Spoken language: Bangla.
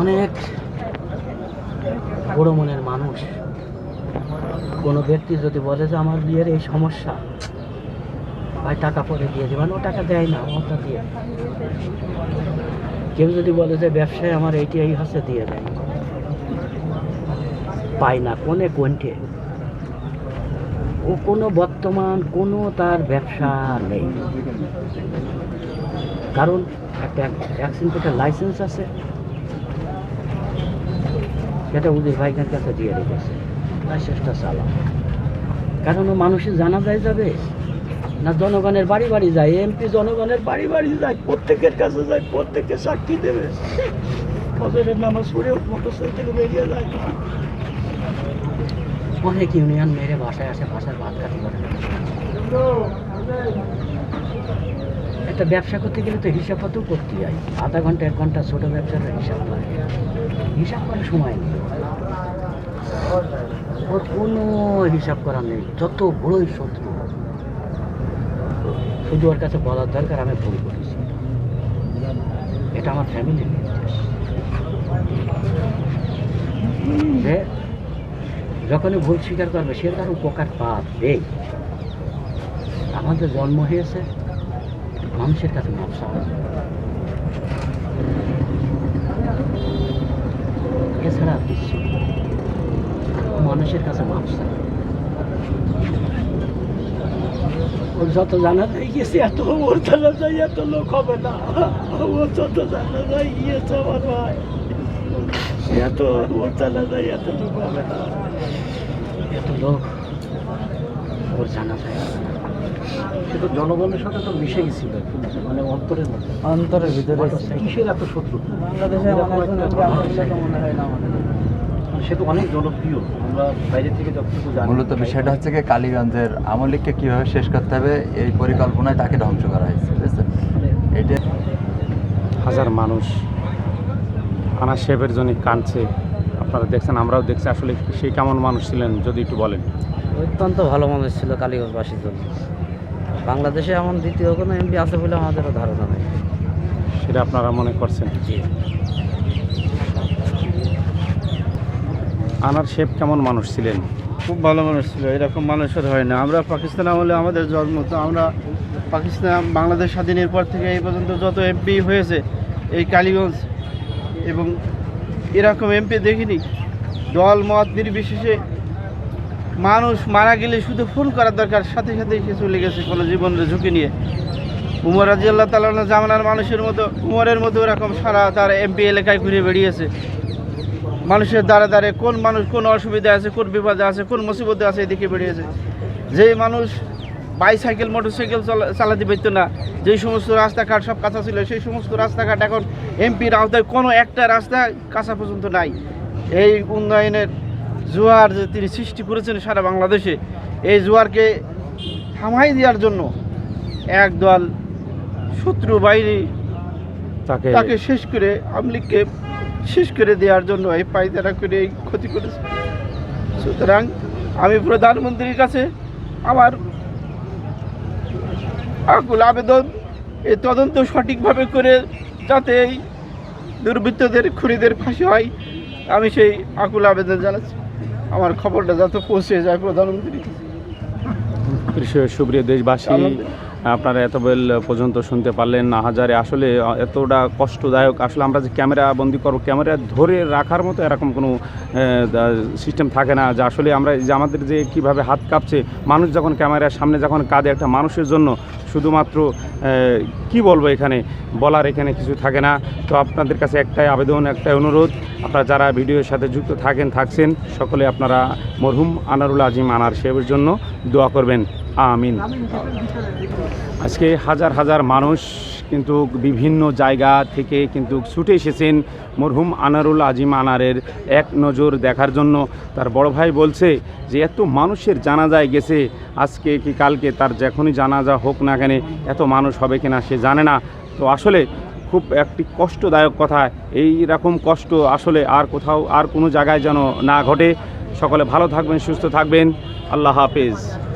অনেক বড় মনের মানুষ কোনো ব্যক্তি যদি বলে যে আমার বিয়ের এই সমস্যা, ভাই টাকা পরে দিয়ে দেবেন, ও টাকা দেয় না দিয়ে দেয়। কেউ যদি বলে যে ব্যবসায় আমার এইটি এই হচ্ছে দিয়ে দেয় পায় না কোনে কোনঠে। ও কোনো বর্তমান, কোনো তার ব্যবসা নেই। কারণ একটা লাইসেন্স আছে। সেটা উদির ভাইকার কাছে দিয়ে রেখেছে। লাইসেন্সটা চালা কারণ ও মানুষের জানা যায় যাবে? না জনগণের বাড়ি বাড়ি যায় এমপি জনগণের বাড়ি বাড়ি যায়, প্রত্যেকের কাছে যায়, প্রত্যেককে সাক্ষী দেবে। ফজরের নামাজ পড়ে মোটর সাইকেলে বেরিয়ে যায়। অনেক ইউনিয়ন মেরে বাসায় আসে বাসার ভাত খাতি করে একটা ব্যবসা করতে গেলে তো হিসাব কতও করতে হয়। আধা ঘণ্টা, এক ঘণ্টা ছোট ব্যবসার হিসাব লাগে হিসাব করার সময় নেই। ওর কোনো হিসাব করার নেই। যত বড়ই শত্রু শুধু ওর কাছে বলার দরকার, আমি ভুল করেছি। এটা আমার ফ্যামিলির নির্দেশ। যখনই ভুল স্বীকার করবে, সে তার উপকার পাবে। আমাদের জন্ম হয়েছে, মানুষের কাছে চাওয়া। এছাড়া কিছু মানুষের কাছে মাপ চাওয়া। ওর যত জানা যায় গেছে, এত ওর জানা যায়, এত লোক হবে না। ওর যত জানা যায় গিয়েছে আমার ভাই। এত ওর জানা যায়, এত লোক হবে না। এত লোক ওর জানা যায় কিন্তু জনগণের সাথে তো মিশে গেছিল মানে অন্তরের মধ্যে। অন্তরের ভিতরে কিসের এত শত্রু? বাংলাদেশে মনে হয় তো মনে হয় না সে তো অনেক জনপ্রিয় আমরা বাইরে থেকে যতটুকু জানি। মূলত বিষয়টা হচ্ছে কি কালীগঞ্জের আওয়ামী লীগকে কীভাবে শেষ করতে হবে এই পরিকল্পনায় তাকে ধ্বংস করা হয়েছে বুঝছেন? এটা হাজার মানুষ আনা সাহেবের জন্য কাঁদছে। আপনারা দেখছেন আমরাও দেখছি আসলে সেই কেমন মানুষ ছিলেন যদি একটু বলেন। অত্যন্ত ভালো মানুষ ছিল কালীগঞ্জবাসীর জন্য বাংলাদেশে এমন দ্বিতীয় কোনো এমপি আছে বলে আমাদেরও ধারণা নেই। সেটা আপনারা মনে করছেন? জি। আনার শেফ কেমন মানুষ ছিলেন? খুব ভালো মানুষ ছিল এরকম মানুষের হয় না। আমরা পাকিস্তান আমলে আমাদের জন্ম তো আমরা পাকিস্তান বাংলাদেশ স্বাধীনের পর থেকে এই পর্যন্ত যত এমপি হয়েছে এই কালীগঞ্জ এবং এরকম এমপি দেখিনি। দল, মত নির্বিশেষে মানুষ মারা গেলে শুধু ফোন করার দরকার, সাথে সাথে সে চলে গেছে কোনো জীবনের ঝুঁকি নিয়ে। উমর রাজি আল্লাহ তালা জামানার মানুষের মতো, উমরের মতো এরকম সারা তার এমপি এলাকায় ঘুরে বেরিয়েছে মানুষের দ্বারা দ্বারে কোন মানুষ, কোন অসুবিধা আছে, কোন বিপদে আছে, কোন মুসিবতে আছে, এদিকে বেরিয়েছে যেই মানুষ বাইসাইকেল, মোটরসাইকেল চালা- চালাতে পারত না যেই সমস্ত রাস্তাঘাট সব কাঁচা ছিল সেই সমস্ত রাস্তাঘাট এখন এমপির আওতায় কোনো একটা রাস্তা কাঁচা পর্যন্ত নাই। এই উন্নয়নের জোয়ার যে তিনি সৃষ্টি করেছেন সারা বাংলাদেশে এই জোয়ারকে থামাই দেওয়ার জন্য একদল শত্রু বাহিনী তাকে তাকে শেষ করে আমলিগকে শেষ করে দেওয়ার জন্য এই পায়তারা করে এই ক্ষতি করেছে। সুতরাং আমি প্রধানমন্ত্রীর কাছে আমার আকুল আবেদন এই তদন্ত সঠিকভাবে করে যাতে এই দুর্বৃত্তদের খুনিদের ফাঁসি হয় আমি সেই আকুল আবেদন জানাচ্ছি আমার খবরটা যাতে পৌঁছে যায় প্রধানমন্ত্রী সুপ্রিয় দেশবাসী। আপনারা এত বেল পর্যন্ত শুনতে পারলেন না, হাজারে। আসলে এতটা কষ্টদায়ক। আসলে আমরা যে ক্যামেরা বন্দি করব, ক্যামেরা ধরে রাখার মতো এরকম কোনো সিস্টেম থাকে না। যে, আসলে আমরা যে আমাদের যে কীভাবে হাত কাঁপছে, মানুষ যখন ক্যামেরার সামনে যখন কাঁদে একটা মানুষের জন্য, শুধুমাত্র কি বলব এখানে? বলার এখানে কিছু থাকে না। তো আপনাদের কাছে একটাই আবেদন, একটাই অনুরোধ। আপনারা যারা ভিডিওর সাথে যুক্ত থাকেন, থাকছেন, সকলে আপনারা মরহুম আনারুল আজিম আনার সাহেবের জন্য দোয়া করবেন। আমিন। আজকে হাজার হাজার মানুষ কিন্তু বিভিন্ন জায়গা থেকে কিন্তু ছুটে এসেছেন মরহুম আনারুল আজিম আনারের এক নজর দেখার জন্য। তার বড় ভাই বলছে যে, এত মানুষের জানাজায় গেছে। আজকে কি কালকে তার যখনই জানাজা হোক না কেন, এত মানুষ হবে কিনা সে জানে না। তো আসলে খুব একটি কষ্টদায়ক কথা। এই রকম কষ্ট আসলে আর কোথাও, আর কোনো জায়গায় যেন না ঘটে। সকলে ভালো থাকবেন, সুস্থ থাকবেন। আল্লাহ হাফেজ।